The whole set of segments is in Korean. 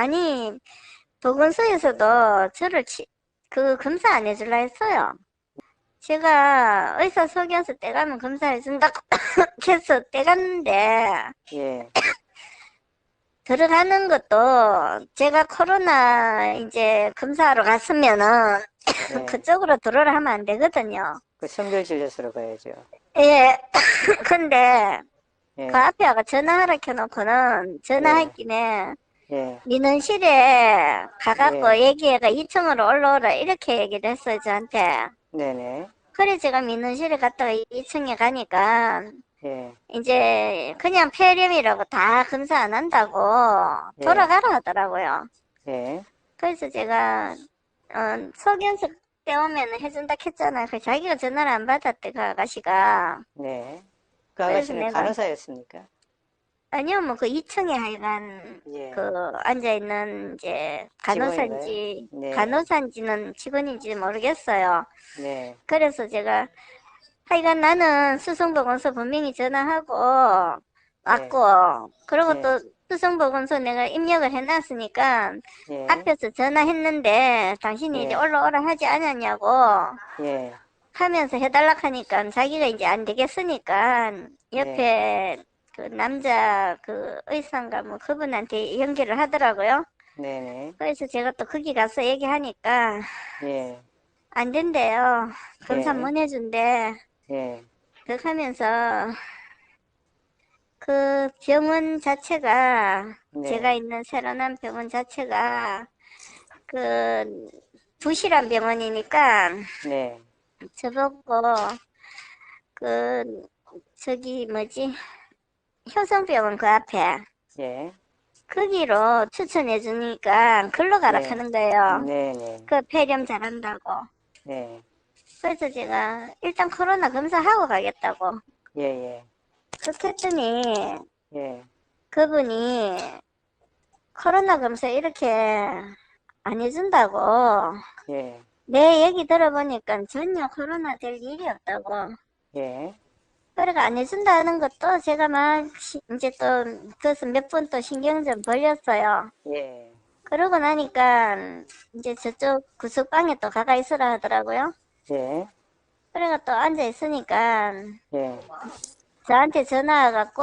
아니, 보건소에서도 저를 치, 그 검사 안 해줄라 했어요. 제가 의사 소견서 떼가면 검사해준다고 해서 떼갔는데, 예, 들어가는 것도 제가 코로나 이제 검사하러 갔으면은 네. 그쪽으로 들어오라 하면 안 되거든요. 그 선별진료소로 가야죠. 예, 근데 예, 그 앞에 아가 전화하라 켜놓고는 김에 예, 민원실에 가갖고 예. 얘기해가 2층으로 올라오라 이렇게 얘기를 했어요 저한테. 네네, 그래 제가 민원 실에 갔다가 2층에 가니까 예, 이제 그냥 폐렴이라고 다 검사 안 한다고 예. 돌아가라 하더라고요. 예, 그래서 제가 어, 소견서 떼오면 해준다 했잖아요. 그 자기가 전화를 안 받았대 그 아가씨가. 네. 그 아가씨는 내가- 간호사였습니까? 아니요, 뭐 그 2층에 하여간 예, 그 앉아 있는 이제 간호사인지 네. 간호사인지는 직원인지 모르겠어요. 네, 그래서 제가 하여간 나는 수성보건소 분명히 전화하고 왔고 그리고 네. 또 수성보건소 내가 입력을 해놨으니까 예, 앞에서 전화했는데 당신이 네. 이제 올라오라 하지 않았냐고 예, 하면서 해달라 하니까 자기가 이제 안 되겠으니까 옆에 네. 그 남자 그 의사인가 뭐 그분한테 연결을 하더라고요. 네네, 그래서 제가 또 거기 가서 얘기하니까 예, 안 된대요. 검사 네. 못 해준대. 예, 그렇게 하면서 그 병원 자체가 네. 제가 있는 새로난 병원 자체가 그 부실한 병원이니까 네, 저보고 그 저기 뭐지 효성병원 그 앞에 예, 거기로 추천해 주니까 글로 가라 네. 하는 거예요. 네 네, 그 폐렴 잘한다고. 네, 그래서 제가 일단 코로나 검사하고 가겠다고. 예, 예, 그렇게 했더니 예, 그분이 코로나 검사 이렇게 안 해준다고. 예, 내 얘기 들어보니까 전혀 코로나 될 일이 없다고. 예, 그래가 안 해준다는 것도 제가 막 시- 이제 또 그래서 몇번 또 신경 좀 벌렸어요. 예, 그러고 나니까 이제 저쪽 구석방에 또 가가 있으라 하더라고요. 예, 그래가 또 앉아 있으니까 예, 저한테 전화 와갖고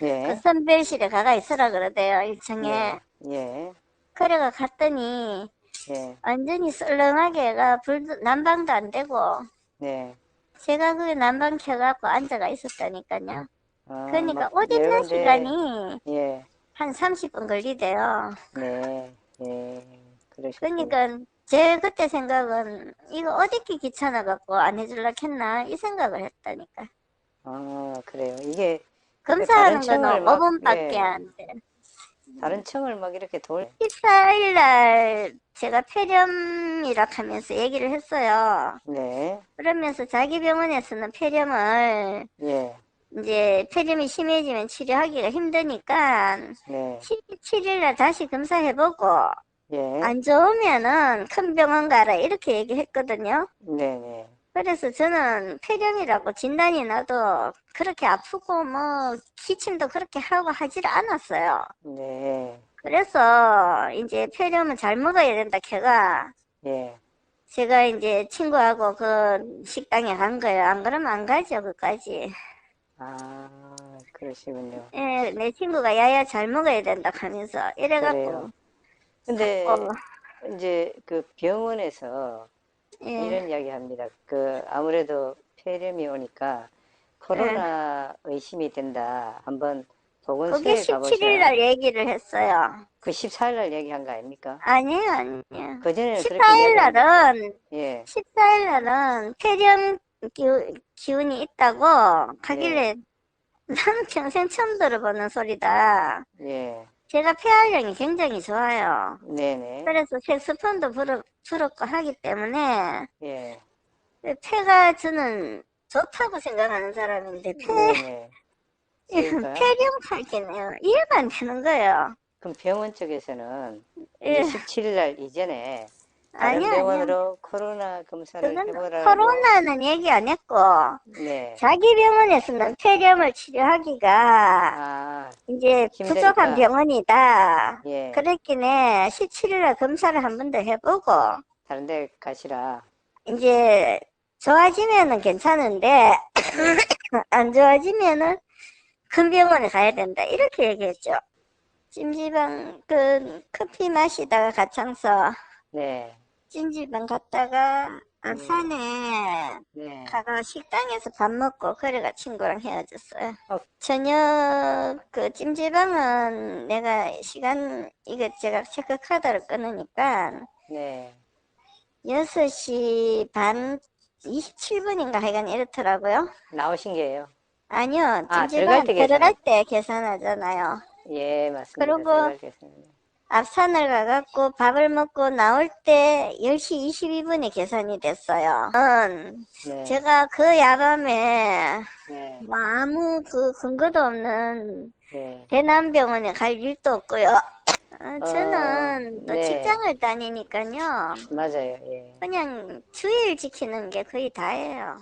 그 예, 선별실에 가가 있으라 그러대요. 1층에. 예, 예, 그래가 갔더니 예, 완전히 썰렁하게 가 불도 난방도 안 되고 네. 제가 그 난방 켜갖고 앉아가 있었다니까요. 아, 그러니까 입는 예컨대- 시간이 예, 한 30분 걸리대요. 네, 예, 그러시군요. 그러니까 제 그때 생각은 이거 옷 입기 귀찮아갖고 안 해줄라 했나 이 생각을 했다니까. 아, 그래요. 이게 검사하는 거는 막- 5분밖에 예. 안 돼. 다른 층을 막 이렇게 돌, 14일 날 제가 폐렴 이라 하면서 얘기를 했어요. 네, 그러면서 자기 병원에서는 폐렴을 예, 이제 폐렴이 심해지면 치료하기가 힘드니까 네, 17일 날 다시 검사해보고 예, 안 좋으면은 큰 병원 가라 이렇게 얘기했거든요. 네, 네, 그래서 저는 폐렴이라고 진단이 나도 그렇게 아프고 뭐 기침도 그렇게 하고 하질 않았어요. 네, 그래서 이제 폐렴은 잘 먹어야 된다 걔가 예, 제가 이제 친구하고 그 식당에 간 거예요. 안 그러면 안 가죠 그까지. 아, 그러시군요. 예, 내 친구가 야야 잘 먹어야 된다 하면서 이래갖고 그래요. 근데 어, 이제 그 병원에서 예, 이런 이야기 합니다. 그 아무래도 폐렴이 오니까 코로나 의심이 된다. 한번 그게 보건소에 17일 가보시라. 날 얘기를 했어요. 그 14일 날 얘기한 거 아닙니까? 아니에요, 아니에요. 그 전에는 그렇게 14일 이야기한 날은 예, 14일 날은 폐렴 기운, 기운이 있다고 가길래 나는 평생 처음 들어보는 소리다. 예, 제가 폐활량이 굉장히 좋아요. 네네, 그래서 색소폰도 불어, 불었고 하기 때문에 예, 폐가 저는 좋다고 생각하는 사람인데 폐, 네네. 그러니까요. 폐렴 팔기네요. 이해가 안 되는 거예요. 그럼 병원 쪽에서는 예, 이제 17일 날 이전에 다른 아니야. 병원으로 코로나 검사를 그건 해보라고. 코로나는 얘기 안 했고, 네. 자기 병원에서는 폐렴을 치료하기가 아, 이제 힘드니까. 부족한 병원이다. 예. 그랬긴 해. 17일날 검사를 한 번 더 해보고, 다른 데 가시라. 이제 좋아지면은 괜찮은데, 안 좋아지면은 큰 병원에 가야 된다. 이렇게 얘기했죠. 찜질방, 그, 커피 마시다가 가창서, 네. 찜질방 갔다가 앞산에 네. 가가 식당에서 밥 먹고 그래가 친구랑 헤어졌어요. 어. 저녁 그 찜질방은 내가 시간 이것저것 체크 카드를 끊으니까 네. 6시 반 27분인가 하여간 이렇더라고요. 나오신 게요. 아니요, 아, 찜질방 들어갈 때 들어갈 때 계산하잖아요. 예, 맞습니다. 그리고. 앞산을 가갖고 밥을 먹고 나올 때 10시 22분에 계산이 됐어요. 음, 네. 제가 그 야밤에 네. 뭐 아무 그 근거도 없는 네. 대남병원에 갈 일도 없고요. 어, 저는 또 네. 직장을 다니니까요. 맞아요. 예. 그냥 주의를 지키는 게 거의 다예요.